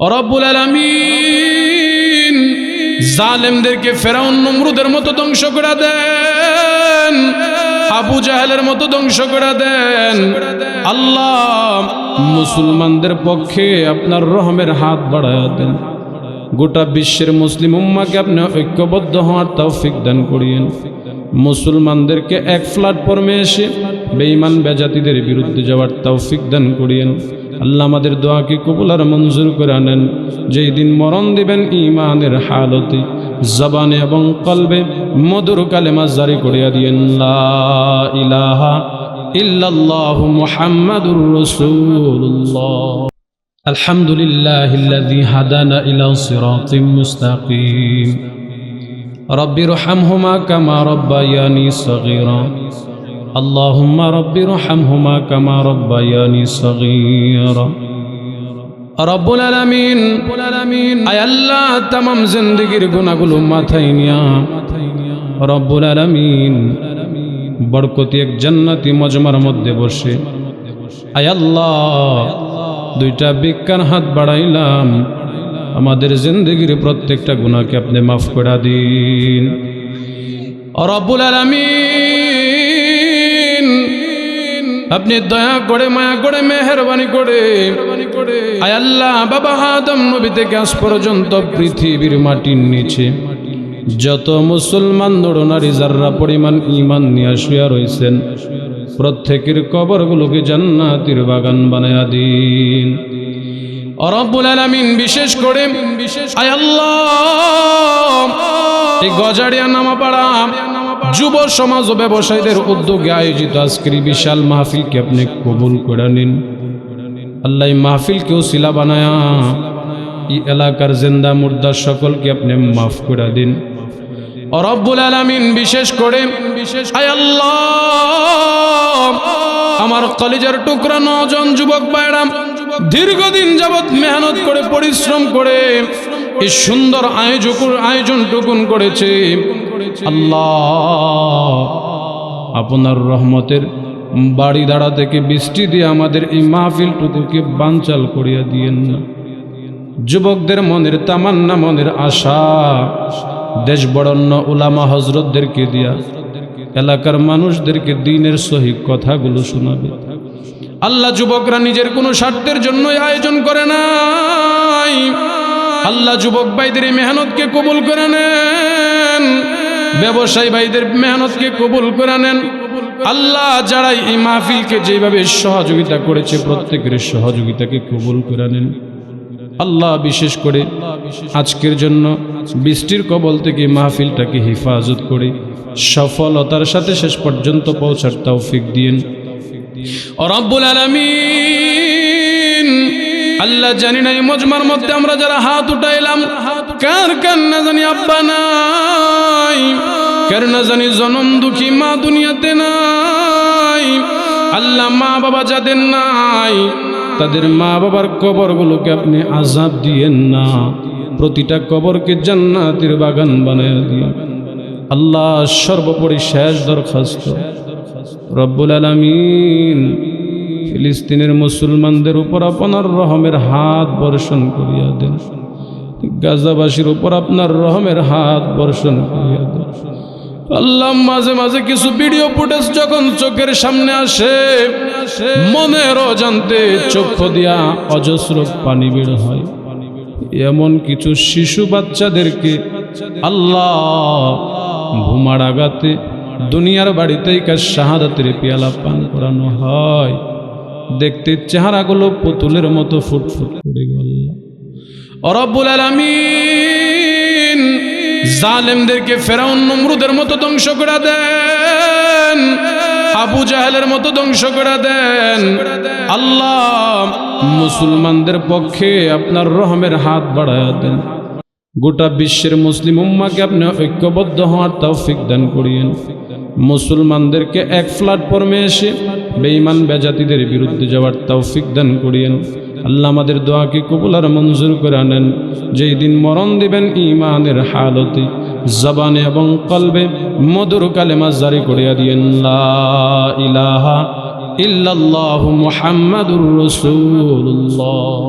রব্বুল আলামিন জালেমদেরকে ফেরাউন নমরুদের মতো ধ্বংস করে দেন, আবু জাহেলের মতো ধ্বংস করে দেন। আল্লাহ মুসলমানদের পক্ষে আপনার রহমের হাত বাড়ায় দেন। গোটা বিশ্বের মুসলিম উম্মাকে আপনি ঐক্যবদ্ধ হওয়ার তৌফিক দান করিয়েন। মুসলমানদেরকে এক প্ল্যাটফর্মে এসে বেঈমান বেজাতিদের বিরুদ্ধে যাওয়ার তৌফিক দান করিয়েন। আল্লাহ আমাদের দোয়াকে কবুল আর মঞ্জুর করে আনেন। যেই দিন মরণ দিবেন ইমানের হালতে, জবানে এবং কলবে মধুর কালেমা জারি করিয়া দিয়েন ইলাহা ইল্লাল্লাহু মুহাম্মাদুর রাসূলুল্লাহ। আলহামদুলিল্লাহিল্লাযী হাদানা ইলা সিরাতিম মুস্তাকিম। রব্বিরহামহুমা কামা রব্বায়ানি সগীরা। اللهم رب ارحمهما كما ربياني صغيرا রব্বুল আলামিন আয় আল্লাহ তামাম জিন্দেগির গুনাহগুলো মাথায় নিয়া রব্বুল আলামিন বরকতি এক জান্নাতি মজমার মধ্যে বসে আয় আল্লাহ দুইটা বিজ্ঞান হাত বাড়াইলাম আমাদের জিন্দগির প্রত্যেকটা গুণাকে আপনি মাফ করে দিন রব্বুল আলামিন আপনি দয়া করে মায়া করে, মেহরবানি করে। আল্লাহ, বাবা আদম নবী থেকে আজ পর্যন্ত পৃথিবীর মাটির নিচে যত মুসলমান নরনারী যাররা পরিমাণ ইমান নিয়ে শুয়া রয়েছেন, প্রত্যেকের কবরগুলোকে জান্নাতের বাগান বানায়া দিন। রব্বুল আলামিন বিশেষ করে বিশেষ আয় আল্লাহ, এই গজারিয়া নামাপাড়া যুব সমাজ ও ব্যবসায়ীদের উদ্যোগে আয়োজিত আজকের বিশাল মাহফিলকে আপনি কবুল করে নিন। আল্লাহ মাহফিলকেও শিলা বানায়া এই এলাকার জেন্দা মুর্দা সকলকে আপনি মাফ করে দিন। রব্বুল আলামিন, বিশেষ করে বিশেষ আয় আল্লাহ, আমার কলেজের টুকরা নজন যুবক বাইরাম দীর্ঘদিন যাবৎ মেহনত করে, পরিশ্রম করে এই সুন্দর আয়োজন আয়োজন টুকুন করেছে। আল্লাহ। আপনার রহমতের বাড়ি দাঁড়া থেকে বৃষ্টি দিয়ে আমাদের এই মাহফিলটুকুকে বানচাল করিয়া দিয়েন। না যুবকদের মনের তামান্না, মনের আশা দেশ বড়ন্য উলামা হজরতদেরকে দিয়া এলাকার মানুষদেরকে দিনের সহি কথাগুলো শোনাবে। আল্লাহ যুবকরা নিজের কোনো স্বার্থের জন্য আয়োজন করে নাই। আল্লাহ যুবক ভাইদের মেহনতকে কবুল করে নেন ব্যবসায়ী ভাইদের মেহনতকে কবুল করে নেন। আল্লাহ যারা এই মাহফিলকে যেভাবে সহযোগিতা করেছে, প্রত্যেকের সহযোগিতাকে কবুল করে নেন। আল্লাহ বিশেষ করে আজকের জন্য বৃষ্টির কবল থেকে মাহফিলটাকে হেফাজত করে সফলতার সাথে শেষ পর্যন্ত পৌঁছার তৌফিক দিন রব্বুল আলামিন, আল্লাহ জানি না এই মজমার মধ্যে আমরা যারা হাত উঠাইলাম, কার কার না জানি আব্বা নাই। কার না জানি জনম দুঃখী মা দুনিয়াতে নাই। আল্লাহ মা বাবা যাদের নাই, তাদের মা বাবার কবরগুলোকে আপনি আজাব দিয়েন না। প্রতিটা কবরকে জান্নাতের বাগান বানায় দিন। আল্লাহ সর্বোপরি শেষ দরখাস্ত। রব্বুল আলমিন ফিলিস্তিনের মুসলমানদের উপর আপনার রহমের হাত বর্ষণ করিয়া দেন। গাজাবাসীর উপর আপনার রহমের হাত বর্ষণ আল্লাহ মাঝে মাঝে কিছু ভিডিও ফুটেজ যখন চোখের সামনে আসে মনের জানতে চক্ষু দিয়া অজস্র পানি বের হয়। এমন কিছু শিশু বাচ্চাদেরকে আল্লাহ ভুমার আগাতে দুনিয়ার বাড়িতেই কাজ শাহাদাতের পেয়ালা পান করানো হয়। দেখতে চেহারাগুলো পুতুলের মতো ফুটফুট করে গেল অরব্বুল আলামিন, জালেমদেরকে ফেরাউন নমরুদের মতো ধ্বংস করে দেন, আবু জাহেলের মতো ধ্বংস করে দেন। আল্লাহ মুসলমানদের পক্ষে আপনার রহমের হাত বাড়ায় দেন। গোটা বিশ্বের মুসলিম উম্মাকে আপনি ঐক্যবদ্ধ হওয়ার তৌফিক দান করিয়েন। মুসলমানদেরকে এক প্ল্যাটফর্মে এসে বেঈমান বেজাতিদের বিরুদ্ধে যাওয়ার তৌফিক দান করিয়েন। আল্লাহ আমাদের দোয়াকে কবুল আর মঞ্জুর করে আনেন। যেই দিন মরণ দিবেন ইমানের হালতে, জবানে এবং কলবে মধুর কালেমা জারি করিয়া দিয়েন ইলাহা ইল্লাল্লাহু মুহাম্মাদুর রাসূলুল্লাহ।